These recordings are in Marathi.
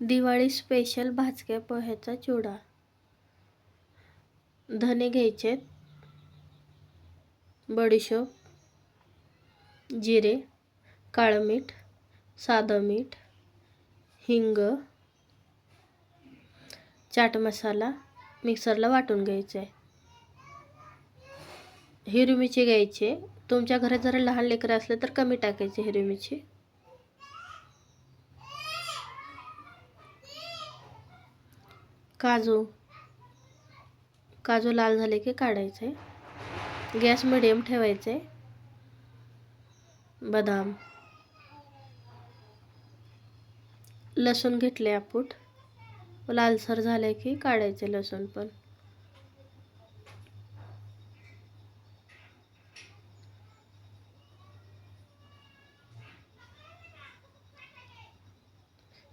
दिवाळी स्पेशल भाजक्या पोह्याचा चिवडा धने घ्यायचे बडीशोप. जिरे. काळं मीठ. साधं मीठ. हिंग. चाट मसाला मिक्सरला वाटून घ्यायचा. आहे हिरवी मिरची घ्यायची. तुमच्या घरात जर लहान लेकरं असले तर कमी टाकायची हिरवी मिरची. काजू. काजू लाल झाले की काढायचे. गॅस मिडियम ठेवायचे. बदाम. लसूण घेतले आपूट. लालसर झाले की काढायचे लसूण पण.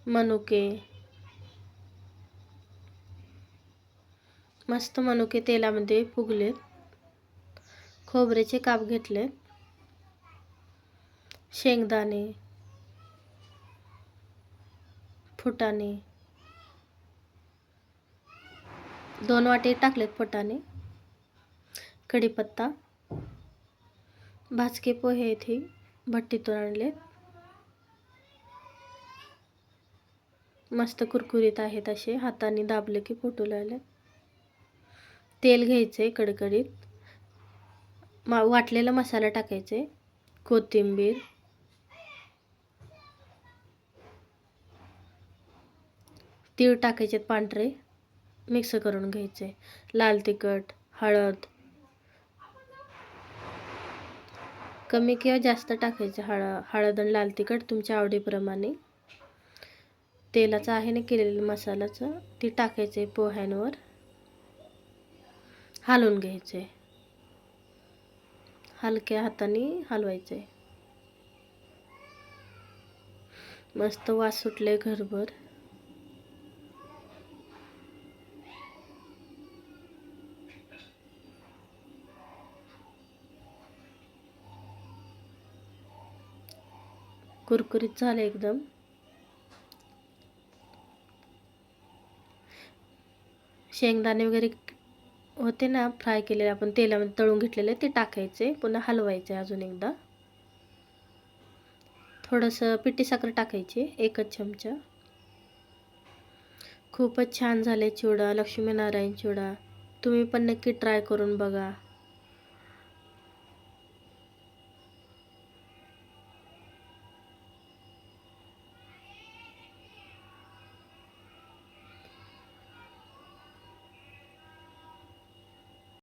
मनुके. मस्त मनुके तेलामध्ये फुगलेत खोबऱ्याचे काप घेतले. शेंगदाणे. फुटाणे. दोन वाटे टाकलेत फुटाणे. कढीपत्ता. भाजके पोहे इथे भट्टीतून आणलेत. मस्त कुरकुरीत आहेत असे. हाताने दाबले की फुटू लागलेत. तेल घ्यायचे कडकडीत. मा वाटलेला मसाला टाकायचे कोथिंबीर. तीळ टाकायचे पांढरे. मिक्स करून घ्यायचे लाल तिखट हळद. कमी किंवा जास्त टाकायचे हळद हळद आणि लाल तिखट तुमच्या आवडीप्रमाणे. तेलाचं आहे ना केलेलं मसाल्याचं ती टाकायचे पोह्यांवर. हलवून घ्यायचे. हलक्या हाताने हलवायचे. मस्त वास सुटले घरभर. कुरकुरीत झाले एकदम. शेंगदाणे वगैरे होते ना फ्राय केलेले आपण तेलामध्ये तळून घेतलेले ते टाकायचे पुन्हा हलवायचे अजून एकदा. थोडंसं पिठी साखर टाकायची एकच चमचा. खूपच छान झाले चिवडा लक्ष्मीनारायण चिवडा. तुम्ही पण नक्की ट्राय करून बघा.